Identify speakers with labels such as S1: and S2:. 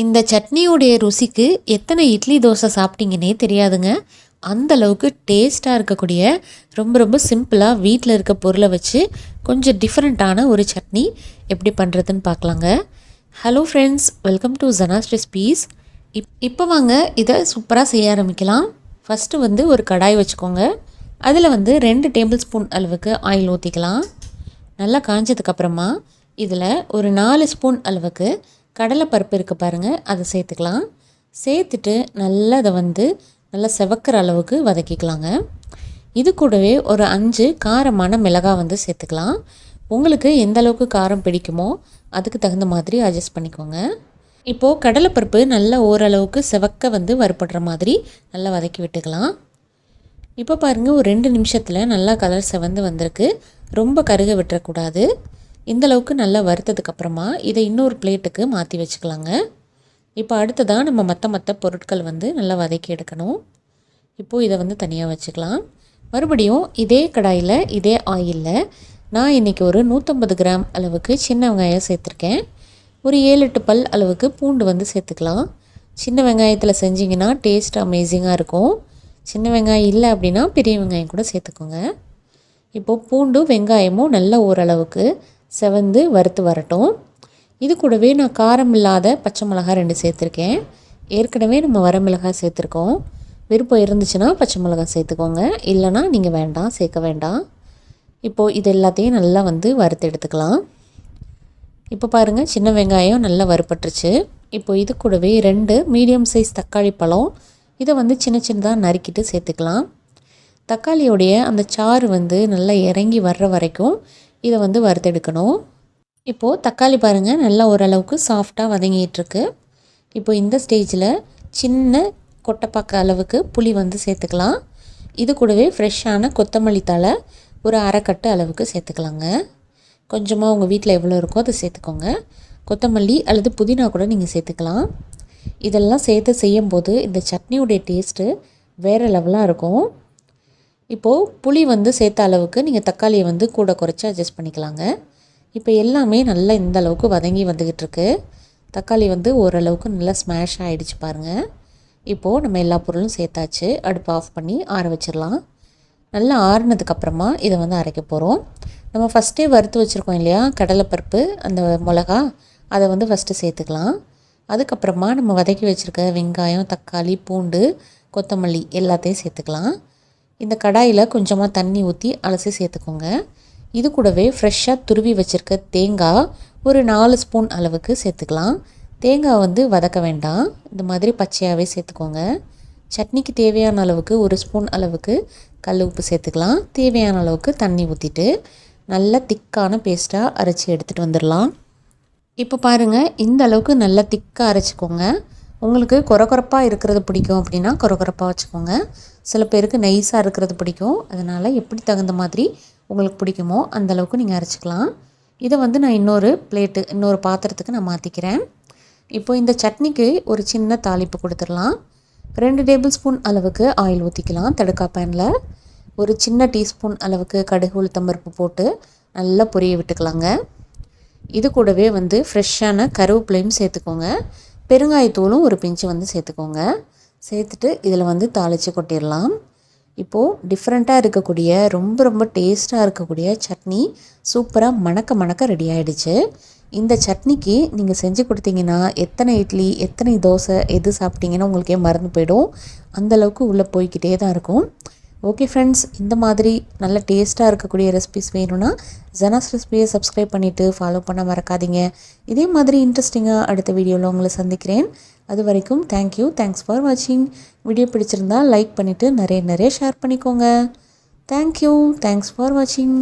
S1: இந்த சட்னியோடைய ருசிக்கு எத்தனை இட்லி தோசை சாப்பிட்டீங்கன்னே தெரியாதுங்க. அந்த அளவுக்கு டேஸ்ட்டாக இருக்கக்கூடிய ரொம்ப ரொம்ப சிம்பிளாக வீட்டில் இருக்க பொருளை வச்சு கொஞ்சம் டிஃப்ரெண்ட்டான ஒரு சட்னி எப்படி பண்ணுறதுன்னு பார்க்கலாங்க. Hello friends welcome to Jana's recipes இப் இப்போ வாங்க இதை சூப்பராக செய்ய ஆரம்பிக்கலாம். ஃபஸ்ட்டு வந்து ஒரு கடாய் வச்சுக்கோங்க. அதில் வந்து ரெண்டு டேபிள் ஸ்பூன் அளவுக்கு ஆயில் ஊற்றிக்கலாம் நல்லா காஞ்சதுக்கப்புறமா இதில் ஒரு நாலு ஸ்பூன் அளவுக்கு கடலைப்பருப்பு இருக்குது பாருங்கள் அதை சேர்த்துக்கலாம். சேர்த்துட்டு நல்லா அதை வந்து நல்லா செவக்கிற அளவுக்கு வதக்கிக்கலாங்க. இது கூடவே ஒரு அஞ்சு காரமான மிளகாய் வந்து சேர்த்துக்கலாம். உங்களுக்கு எந்த அளவுக்கு காரம் பிடிக்குமோ அதுக்கு தகுந்த மாதிரி அட்ஜஸ்ட் பண்ணிக்கோங்க. இப்போது கடலைப்பருப்பு நல்லா ஓரளவுக்கு செவக்க வந்து வறுபடுற மாதிரி நல்லா வதக்கி விட்டுக்கலாம். இப்போ பாருங்கள் ஒரு ரெண்டு நிமிஷத்தில் நல்லா கலர் செவந்து வந்திருக்கு. ரொம்ப கருக விட்டுறக்கூடாது. இந்த அளவுக்கு நல்லா வறுத்ததுக்கப்புறமா இதை இன்னொரு பிளேட்டுக்கு மாற்றி வச்சுக்கலாங்க. இப்போ அடுத்ததாக நம்ம மற்ற மற்ற பொருட்கள் வந்து நல்லா வதக்கி எடுக்கணும். இப்போது இதை வந்து தனியாக வச்சுக்கலாம். மறுபடியும் இதே கடாயில் இதே ஆயிலில் நான் இன்றைக்கி ஒரு நூற்றம்பது கிராம் அளவுக்கு சின்ன வெங்காயம் சேர்த்துருக்கேன். ஒரு ஏழு எட்டு பல் அளவுக்கு பூண்டு வந்து சேர்த்துக்கலாம். சின்ன வெங்காயத்தில் செஞ்சிங்கன்னா டேஸ்ட் அமேசிங்காக இருக்கும். சின்ன வெங்காயம் இல்லை அப்படின்னா பெரிய வெங்காயம் கூட சேர்த்துக்கோங்க. இப்போது பூண்டும் வெங்காயமும் நல்ல ஓரளவுக்கு செவந்து வறுத்து வரட்டும். இது கூடவே நான் காரம் இல்லாத பச்சை மிளகாய் ரெண்டு சேர்த்துருக்கேன். ஏற்கனவே நம்ம வரமிளகாய் சேர்த்துருக்கோம். விருப்பம் இருந்துச்சுன்னா பச்சை மிளகாய் சேர்த்துக்கோங்க. இல்லைனா நீங்கள் வேண்டாம் சேர்க்க வேண்டாம். இப்போது இது எல்லாத்தையும் நல்லா வந்து வறுத்து எடுத்துக்கலாம். இப்போ பாருங்கள் சின்ன வெங்காயம் நல்லா வறுப்பட்டுருச்சு இப்போது இது கூடவே ரெண்டு மீடியம் சைஸ் தக்காளி பழம். இதை வந்து சின்ன சின்னதாக நறுக்கிட்டு சேர்த்துக்கலாம். தக்காளியோடைய அந்த சாறு வந்து நல்லா இறங்கி வர்ற வரைக்கும் இதை வந்து வறுத்தெடுக்கணும். இப்போது தக்காளி பாருங்கள் நல்லா ஓரளவுக்கு சாஃப்டாக வதங்கிட்டுருக்கு. இப்போ இந்த ஸ்டேஜில் சின்ன கொட்டைப்பாக்க அளவுக்கு புளி வந்து சேர்த்துக்கலாம். இது கூடவே ஃப்ரெஷ்ஷான கொத்தமல்லி தழை ஒரு அரைக்கட்டு அளவுக்கு சேர்த்துக்கலாங்க. கொஞ்சமாக உங்கள் வீட்டில் எவ்வளோ இருக்கோ அதை சேர்த்துக்கோங்க. கொத்தமல்லி அல்லது புதினா கூட நீங்கள் சேர்த்துக்கலாம். இதெல்லாம் சேர்த்து செய்யும்போது இந்த சட்னியுடைய டேஸ்ட்டு வேறு லெவலாக இருக்கும். இப்போது புளி வந்து சேர்த்த அளவுக்கு நீங்கள் தக்காளியை வந்து கூட குறைச்சி அட்ஜஸ்ட் பண்ணிக்கலாங்க. இப்போ எல்லாமே நல்லா இந்த அளவுக்கு வதங்கி வந்துக்கிட்டு இருக்கு. தக்காளி வந்து ஓரளவுக்கு நல்லா ஸ்மாஷ் ஆகிடுச்சு பாருங்கள் இப்போது நம்ம எல்லா பொருளும் சேர்த்தாச்சு. அடுப்பு ஆஃப் பண்ணி ஆற வச்சிடலாம். நல்லா ஆறுனதுக்கப்புறமா இதை வந்து அரைக்க போகிறோம் நம்ம ஃபஸ்ட்டே வறுத்து வச்சுருக்கோம் இல்லையா? கடலைப்பருப்பு அந்த மிளகா அதை வந்து ஃபஸ்ட்டு சேர்த்துக்கலாம். அதுக்கப்புறமா நம்ம வதக்கி வச்சுருக்க வெங்காயம் தக்காளி பூண்டு கொத்தமல்லி எல்லாத்தையும் சேர்த்துக்கலாம். இந்த கடாயில் கொஞ்சமாக தண்ணி ஊற்றி அலசி சேர்த்துக்கோங்க. இது கூடவே ஃப்ரெஷ்ஷாக துருவி வச்சுருக்க தேங்காய் ஒரு நாலு ஸ்பூன் அளவுக்கு சேர்த்துக்கலாம். தேங்காய் வந்து வதக்க வேண்டாம். இந்த மாதிரி பச்சையாகவே சேர்த்துக்கோங்க. சட்னிக்கு தேவையான அளவுக்கு ஒரு ஸ்பூன் அளவுக்கு கல் உப்பு சேர்த்துக்கலாம். தேவையான அளவுக்கு தண்ணி ஊற்றிட்டு நல்லா திக்கான பேஸ்ட்டாக அரைச்சி எடுத்துகிட்டு வந்துடலாம். இப்போ பாருங்கள் இந்த அளவுக்கு நல்லா திக்காக அரைச்சிக்கோங்க. உங்களுக்கு குறக்குறப்பாக இருக்கிறது பிடிக்கும் அப்படின்னா குறக்குறப்பாக வச்சுக்கோங்க. சில பேருக்கு நைஸாக இருக்கிறது பிடிக்கும். அதனால் எப்படி தகுந்த மாதிரி உங்களுக்கு பிடிக்குமோ அந்தளவுக்கு நீங்கள் அரைச்சிக்கலாம். இதை வந்து நான் இன்னொரு பிளேட்டு இன்னொரு பாத்திரத்துக்கு நான் மாற்றிக்கிறேன் இப்போ இந்த சட்னிக்கு ஒரு சின்ன தாளிப்பு கொடுத்துடலாம். ரெண்டு டேபிள் ஸ்பூன் அளவுக்கு ஆயில் ஊற்றிக்கலாம் தடுக்கா பேனில். ஒரு சின்ன டீஸ்பூன் அளவுக்கு கடுகு உளுத்தம்பருப்பு போட்டு நல்லா பொரிய விட்டுக்கலாங்க. இது கூடவே வந்து ஃப்ரெஷ்ஷான கருவேப்பிலையும் சேர்த்துக்கோங்க. பெருங்காயத்தூளும் ஒரு பிஞ்சு வந்து சேர்த்துக்கோங்க. சேர்த்துட்டு இதில் வந்து தாளித்து கொட்டிடலாம். இப்போது டிஃப்ரெண்ட்டாக இருக்கக்கூடிய ரொம்ப ரொம்ப டேஸ்ட்டாக இருக்கக்கூடிய சட்னி சூப்பராக மணக்க மணக்க ரெடி ஆகிடுச்சு இந்த சட்னிக்கு நீங்கள் செஞ்சு கொடுத்தீங்கன்னா எத்தனை இட்லி எத்தனை தோசை எது சாப்பிட்டீங்கன்னா உங்களுக்கே மறந்து போயிடும். அந்தளவுக்கு உள்ளே போய்கிட்டே தான் இருக்கும். ஓகே ஃப்ரெண்ட்ஸ் இந்த மாதிரி நல்ல டேஸ்ட்டாக இருக்கக்கூடிய ரெசிபிஸ் வேணும்னா ஜனாஸ் ரெசிபியை சப்ஸ்கிரைப் பண்ணிவிட்டு ஃபாலோ பண்ண மறக்காதீங்க. இதே மாதிரி இன்ட்ரெஸ்டிங்காக அடுத்த வீடியோவில் உங்களை சந்திக்கிறேன். அது வரைக்கும் தேங்க்யூ தேங்க்ஸ் ஃபார் வாட்சிங் வீடியோ பிடிச்சிருந்தா லைக் பண்ணிவிட்டு நிறைய நிறைய ஷேர் பண்ணிக்கோங்க. தேங்க்யூ தேங்க்ஸ் ஃபார் வாட்சிங்